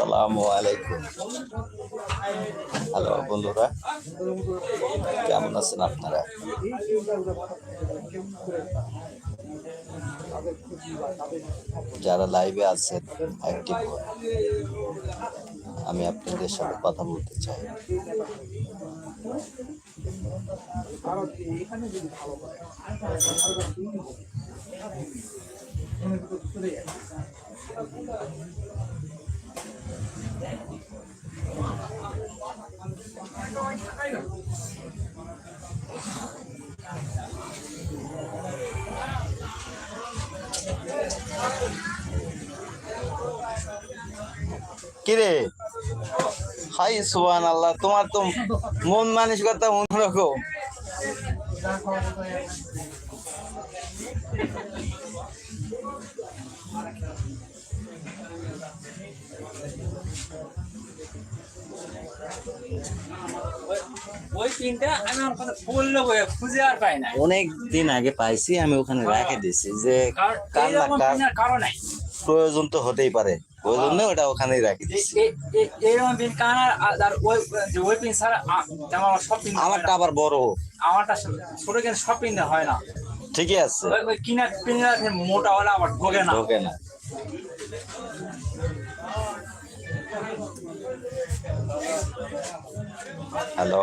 আসসালামু আলাইকুম। হ্যালো বন্ধুরা। কেমন আছেন আপনারা? যারা লাইভে আছেন অ্যাক্টিভ আমি আপনাদের সাথে কথা বলতে চাই। কিরে? হাই সুবান আল্লাহ তোমার তো মন মানসিকতা অন্যরকম। ওই পিনটা অনেক দিন আগে পাইছি আমি ওখানে রেখে দিছি যে কার না কার প্রয়োজন তো হতেই পারে। ওই জন্য ওটা ওখানেই রাখি এইরকম পিন কানার আর ওই ওই পিন ছাড়া আমার সব পিন আমারটা আবার বড়। আমারটা ছোট কিন্তু সব পিন হয় না। ঠিকই আছে। ওই কিনার মোটা হলে আবার ঢোকে না। ঢোকে না। Alô?